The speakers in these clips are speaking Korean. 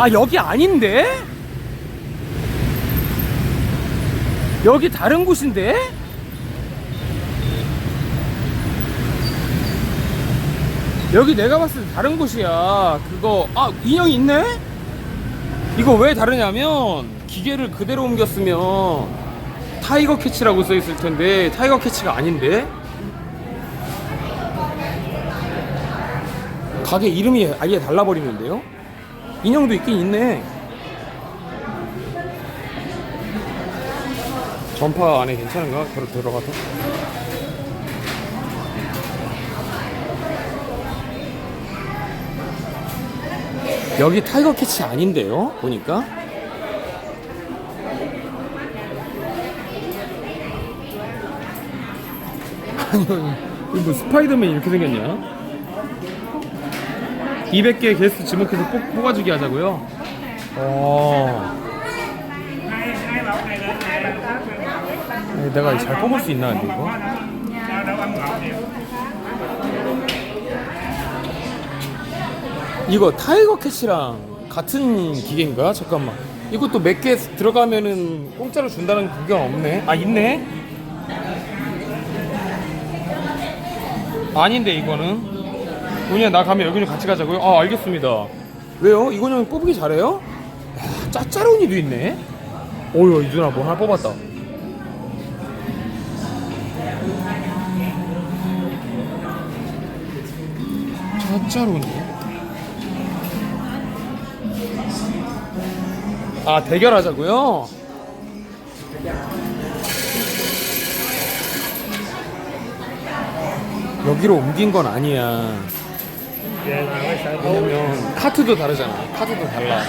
아 여기 아닌데? 여기 다른 곳인데? 여기 내가 봤을 때 다른 곳이야. 그거 아 인형이 있네? 이거 왜 다르냐면 기계를 그대로 옮겼으면 타이거 캐치라고 써 있을 텐데 타이거 캐치가 아닌데? 가게 이름이 아예 달라버리는데요? 인형도 있긴 있네. 전파 안에 괜찮은가? 들어 들어가서. 여기 타이거 캐치 아닌데요? 보니까. 아니, 이거 뭐 스파이더맨 이렇게 생겼냐? 200개 게스트 지목해서 뽑, 뽑아주기 하자고요. 어. 내가 잘 뽑을 수 있나 이거? 이거 타이거 캐치랑 같은 기계인가? 잠깐만. 이것도 몇 개 들어가면은 공짜로 준다는 그게 없네. 아 있네. 아닌데 이거는. 은희야 나 가면 여기는 같이 가자고요? 아 알겠습니다. 왜요? 이건 형 뽑기 잘해요? 야, 짜짜로니도 있네. 오유 이 누나 뭐 하나 뽑았다. 짜짜로니. 아 대결하자고요? 여기로 옮긴 건 아니야. 왜냐면 카트도 다르잖아. 카트도 달라.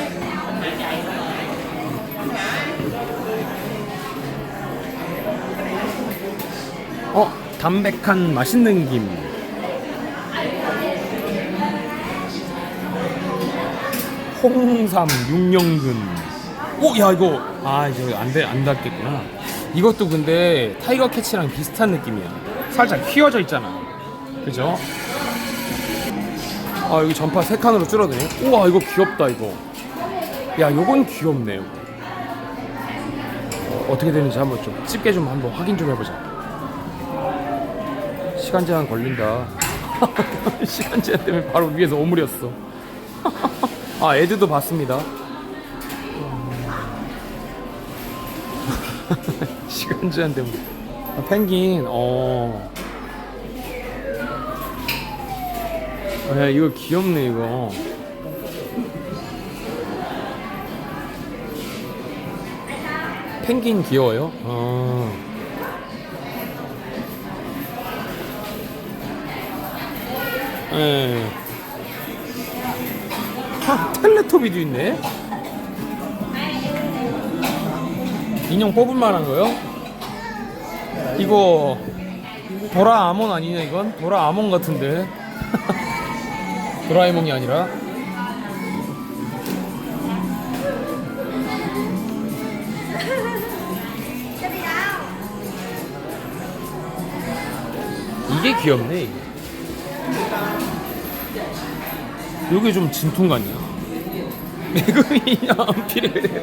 어, 담백한 맛있는 김. 홍삼 육령근. 오, 야 이거 아 이거 안돼 안 닿겠구나. 이것도 근데 타이거 캐치랑 비슷한 느낌이야. 살짝 휘어져 있잖아. 그죠? 아 여기 전파 세 칸으로 줄어드네. 우와 이거 귀엽다 이거. 야 요건 귀엽네 요. 어, 어떻게 되는지 한번 좀 집게 좀 한번 확인 좀 해보자. 시간 제한 걸린다. 시간 제한 때문에 바로 위에서 오므렸어. 아 애드도 봤습니다. 시간 제한 때문에. 아, 펭귄 어. 야 이거 귀엽네 이거 펭귄 귀여워요? 어. 예. 아, 텔레토비도 있네. 인형 뽑을 만한 거요? 이거 도라 아몬 아니냐 이건? 도라 아몬 같은데. 도라에몽이 아니라. 이게 귀엽네 이게. 좀 진퉁 같냐? 매그미 인형 필요해요.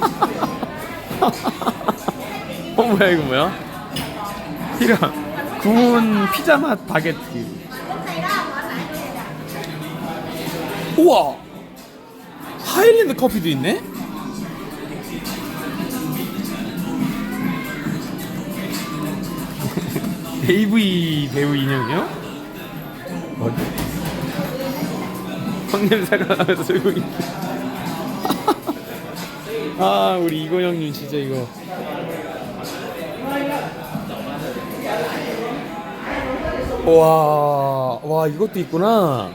어 뭐야 이거 뭐야? 이런 구운 피자 맛 바게트 우와 하일랜드 커피도 있네 AV 배우 인형이요? 어디? 황냄새가 나면서 들고 있아 우리 이거 형님 진짜 이거 와, 와 이것도 있구나.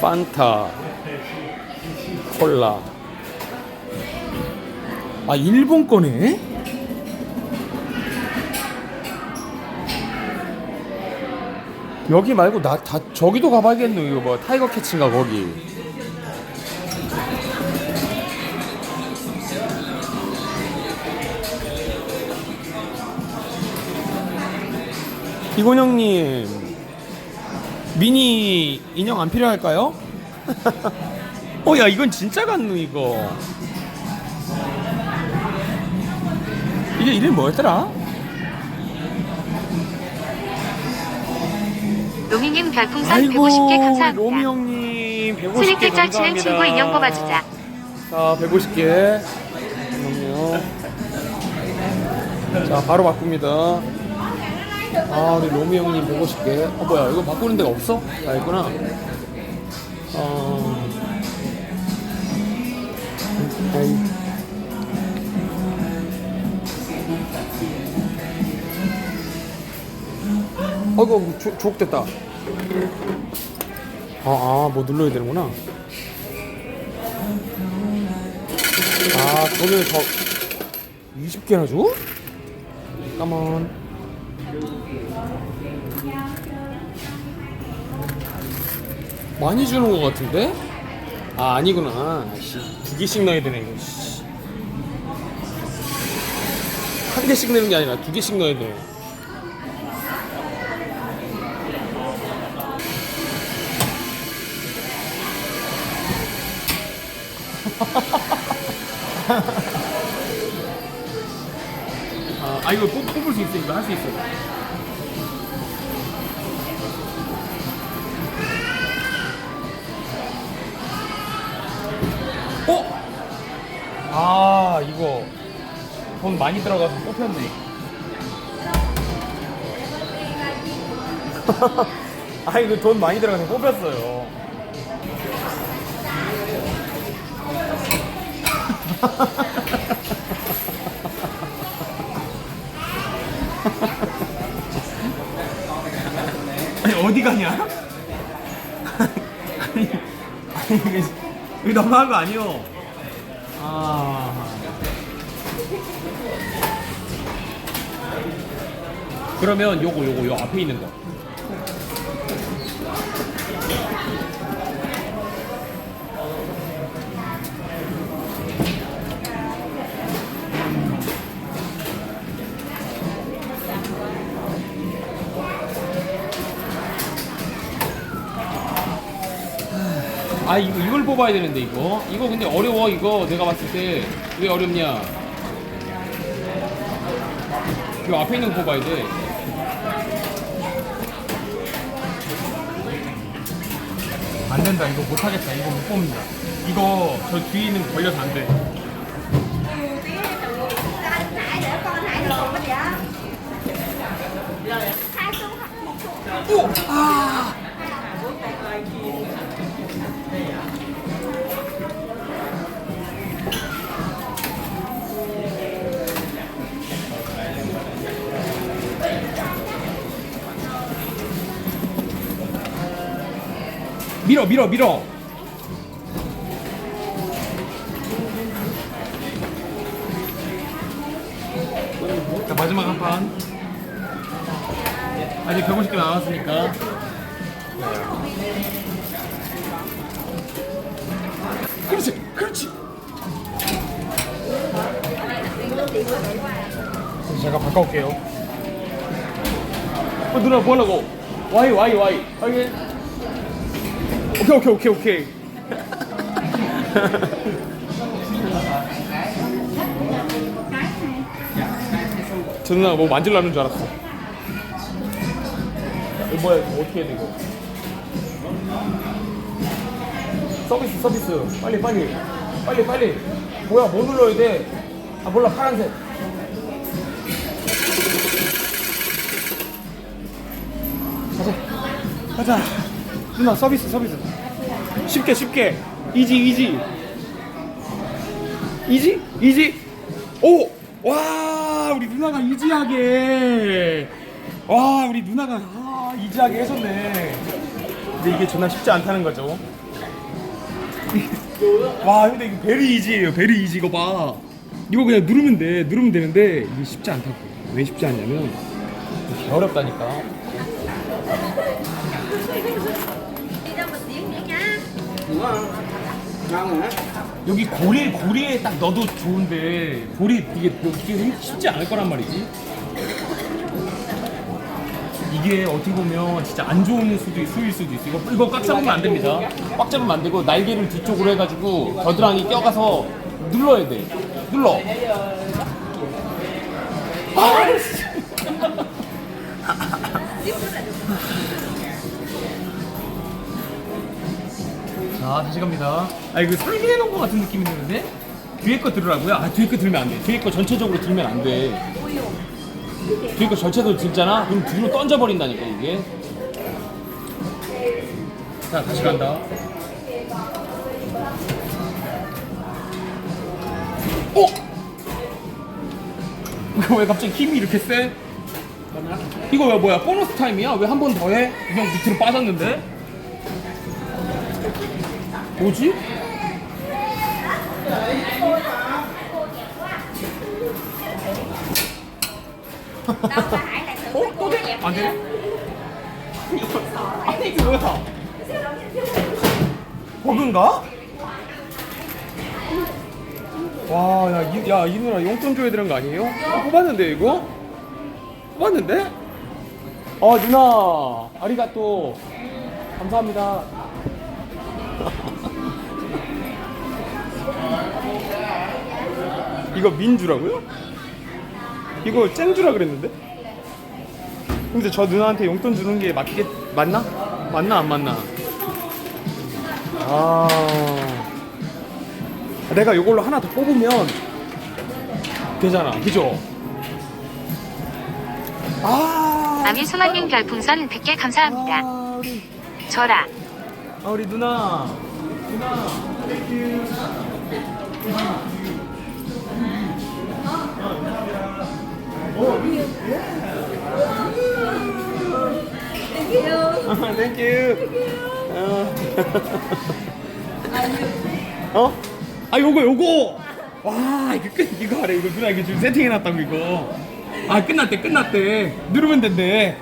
판타, 콜라. 아 일본 거네? 여기 말고 나 다 저기도 가봐야겠네 이거 뭐 타이거 캐치인가 거기. 이곤영님 미니 인형 안 필요할까요? 어 야 이건 진짜 같누 이거 이게 이름이 뭐였더라? 로미님 별풍선 아이고 150개 우리 감사합니다. 로미 형님 150개 스리클 감사합니다 쩔치는 친구 인형 뽑아주자. 자 150개 잠깐만요 자 바로 바꿉니다 아 우리 로미 형님 150개 어 뭐야 이거 바꾸는 데가 없어? 아 있구나 어... 아이. 어이구 주- 주옥됐다 아, 아, 뭐 눌러야 되는구나. 아, 돈을 더 20개나 줘? 잠깐만. 많이 주는 것 같은데? 아, 아니구나. 씨, 두 개씩 넣어야 되네, 이거. 씨. 한 개씩 넣는 게 아니라 두 개씩 넣어야 돼. 아, 아 이거 뽑, 뽑을 수 있어. 이거 할 수 있어. 어? 아, 이거 돈 많이 들어가서 뽑혔네. 아, 이거 돈 많이 들어가서 뽑혔어요. 아니 어디 가냐? 아니 아니 이게 너무한 거 아니요? 아 그러면 요거 요거 요 앞에 있는 거. 아 이거 이걸 뽑아야 되는데 이거? 이거 근데 어려워 이거. 내가 봤을 때. 왜 어렵냐? 그 앞에 있는 거 뽑아야 돼. 안 된다. 이거 못 하겠다. 이거 못 뽑는다. 이거 저 뒤에 있는 거 걸려서 안돼. 오! 아! 밀어 밀어 밀어. 자 마지막 한판. 아직 150개 남았으니까. 그렇지 그렇지. 그래서 제가 바꿔올게요. 어 누나 뭐하려고. 와이 와이 와이. 확인 오케이 오케이 오케이 오케이. 저 누나가 뭐 만질라는 줄 알았어. 이거 뭐야 이거 어떻게 해야 돼 이거? 서비스 서비스. 빨리 빨리. 빨리 빨리. 뭐야 뭐 눌러야 돼 아 몰라 파란색. 가자. 가자 누나 서비스 서비스. 쉽게 쉽게. 이지 이지. 이지? 이지? 오와 우리 누나가 이지하게. 와 우리 누나가 아, 이지하게 해줬네. 근데 이게 존나 쉽지 않다는 거죠. 와 근데 이거 베리 이지예요. 베리 이지 이거 봐. 이거 그냥 누르면 돼. 누르면 되는데 이게 쉽지 않다고. 왜 쉽지 않냐면 이게 어렵다니까 여기 고리 고리에 딱 넣어도 좋은데 고리 이게 이게 쉽지 않을 거란 말이지. 이게 어떻게 보면 진짜 안 좋은 수도 수일 수도 있어. 이거 이거 꽉 잡으면 안 됩니다. 꽉 잡으면 안 되고 날개를 뒤쪽으로 해가지고 겨드랑이 껴가서 눌러야 돼. 눌러. 아, 자 다시 갑니다. 아 이거 상기해 놓은 것 같은 느낌이 드는데 뒤에 거 들으라고요? 아 뒤에 거 들면 안 돼. 뒤에 거 전체적으로 들면 안 돼. 뒤에 거 전체적으로 들잖아. 그럼 뒤로 던져 버린다니까 이게. 자 다시 간다. 어? 이거 왜 갑자기 힘이 이렇게 세? 이거 왜 뭐야? 보너스 타임이야? 왜 한 번 더 해? 그냥 밑으로 빠졌는데? 뭐지? 어? 또 돼? 안 돼? 아니 이게 뭐야? 버그인가? 와, 야, 이, 야, 이 누나 용돈 줘야 되는 거 아니에요? 어, 뽑았는데, 이거? 뽑았는데? 어, 누나, 아리가또. 감사합니다. 이거 민주라고요? 이거 쨍주라 그랬는데? 근데 저 누나한테 용돈 주는 게 맞겠, 맞나? 맞나, 안 맞나? 아. 내가 이걸로 하나 더 뽑으면 되잖아. 그죠? 아. 아미 수만님 별풍선 100개 감사합니다. 아, 우리, 저라. 아, 우리 누나. 누나. 땡큐. 땡큐. 땡큐. 어? 아 요거 요거 와 이거 끝 이거 알아 이거 누나 이거 지금 세팅해놨다고 이거 아 끝났대 끝났대 누르면 된대